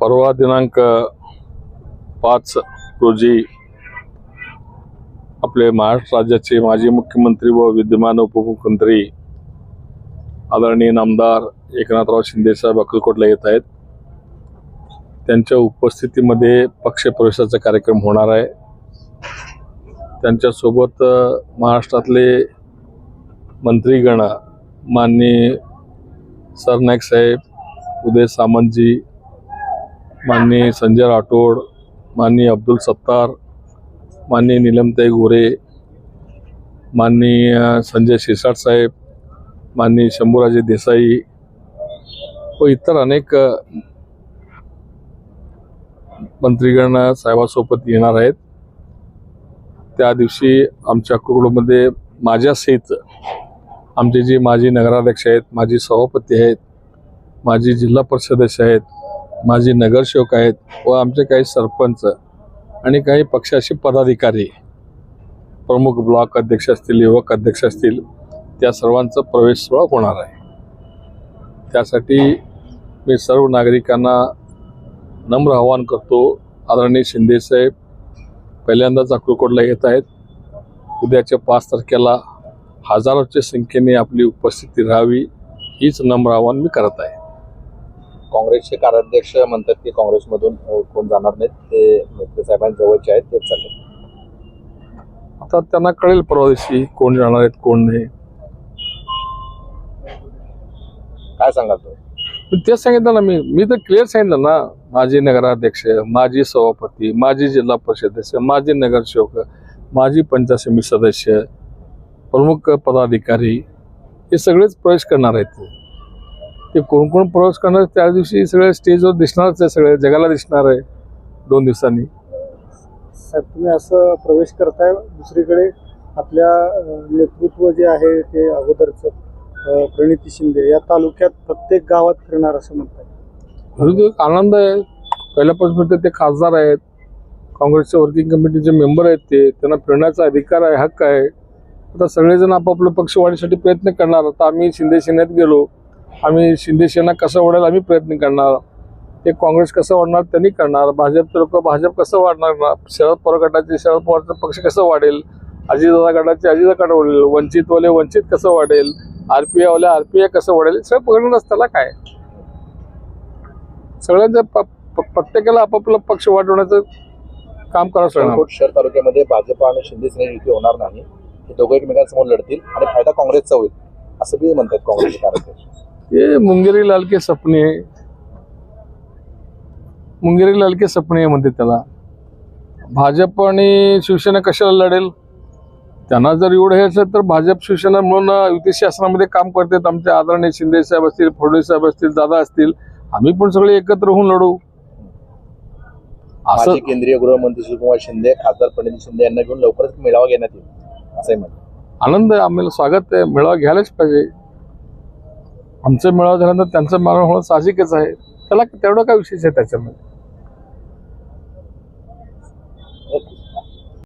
परवा दिनांक पाच रोजी आपले महाराष्ट्र राज्याचे माजी मुख्यमंत्री व विद्यमान उपमुख्यमंत्री आदरणीय नामदार एकनाथराव शिंदेसाहेब अक्कलकोटला येत आहेत. त्यांच्या उपस्थितीमध्ये पक्षप्रवेशाचा कार्यक्रम होणार आहे. त्यांच्यासोबत महाराष्ट्रातले मंत्रीगण माननीय सरनाईक साहेब उदय सामंतजी माननीय संजय राठोड माननीय अब्दुल सत्तार माननीय नीलमताई गोरे माननीय संजय शिरसाट साहेब माननीय शंभूराजे देसाई व इतर अनेक मंत्रीगण साहेबासोबत येणार आहेत. त्या दिवशी आमच्या कुटुंबामध्ये माझ्यासहित आमचे जे माजी नगराध्यक्ष आहेत माजी सभापती आहेत माजी जिल्हा परिषद आहेत माजी नगरसेवक आहेत व आमचे काही सरपंच आणि काही पक्षाचे पदाधिकारी. प्रमुख ब्लॉक अध्यक्ष असतील युवक अध्यक्ष असतील त्या सर्वांचा प्रवेश सोहळा होणार आहे. त्यासाठी मी सर्व नागरिकांना नम्र आवाहन करतो. आदरणीय शिंदेसाहेब पहिल्यांदाच अक्कलकोटला येत आहेत. उद्याच्या पाच तारखेला हजारोच्या संख्येने आपली उपस्थिती राहावी हीच नम्र आवाहन मी करत आहे. काँग्रेसचे कार्याध्यक्ष म्हणतात की काँग्रेसमधून कोण जाणार नाहीत ते मेत्रे साहेबांच्या जवळचे आहेत तेच चालले. आता त्यांना कळेल परवा दिवशी कोण जाणार आहेत कोण नाही. काय सांगाल तो पण तेच सांगितलं ना मी मी तर क्लिअर सांगितलं ना माजी नगराध्यक्ष माजी सभापती माजी जिल्हा परिषद सदस्य माजी नगरसेवक माजी पंचायत समिती सदस्य प्रमुख पदाधिकारी हे सगळेच प्रवेश करणार आहेत. ते कोण कोण प्रवेश करणार त्या दिवशी सगळे स्टेजवर दिसणारच आहे सगळे जगाला दिसणार आहे दोन दिवसांनी. साहेब तुम्ही असं प्रवेश करताय दुसरीकडे आपल्या नेतृत्व जे आहे ते अगोदरचं प्रणिती शिंदे या तालुक्यात प्रत्येक गावात फिरणार असं म्हणतात आनंद आहे. पहिल्यापासून ते खासदार आहेत. काँग्रेसच्या वर्किंग कमिटीचे मेंबर आहेत ते. त्यांना फिरण्याचा अधिकार आहे हक्क आहे. आता सगळेजण आपापलं पक्ष वाढीसाठी प्रयत्न करणार. आता आम्ही शिंदे सेनेत गेलो. आम्ही शिंदे सेना कसं वाढेल आम्ही प्रयत्न करणार. ते काँग्रेस कसं वाढणार त्यांनी करणार. भाजपचे लोक भाजप कसं वाढणार ना? शरद पवार गटाचे शरद पवारचा पक्ष कसं वाढेल? अजितदादा गटाचे अजितदादा गट वाढेल वंचितवाले वंचित कसं वाढेल? आर पी आयवाले आर पी आय कसं वाढेल? सगळं बघणारच त्याला काय? सगळ्यांच्या प्रत्येकाला आपापला पक्ष वाढवण्याचं काम करावं लागणार. शहर तालुक्यामध्ये भाजप आणि शिंदे सेना युती होणार नाही. हे दोघं एकमेकांसमोर लढतील आणि फायदा काँग्रेसचा होईल असं बी म्हणतात काँग्रेसचे कार्याध्यक्ष ये मुंगेरी लाल के सपने मुंगेरी लाल के सपने म्हणते त्याला. भाजप आणि शिवसेना कशाला लढेल? त्यांना जर एवढं हे असेल तर भाजप शिवसेना म्हणून युती शासनामध्ये काम करतात. आमचे आदरणीय शिंदे साहेब असतील फडणवीस साहेब असतील दादा असतील आम्ही पण सगळे एकत्र होऊन लढू. असं केंद्रीय गृहमंत्री सुकुमार शिंदे खासदार प्रणिती शिंदे यांना घेऊन लवकरच मेळावा घेण्यात येईल. असंही म्हणतो आनंद आहे आम्हाला स्वागत आहे मेळावा घ्यायलाच पाहिजे. आमचा मेळावा झाल्यानंतर त्यांचा मेळावा होणं साहजिकच आहे. त्याला तेवढं काय विशेष आहे त्याच्यामध्ये?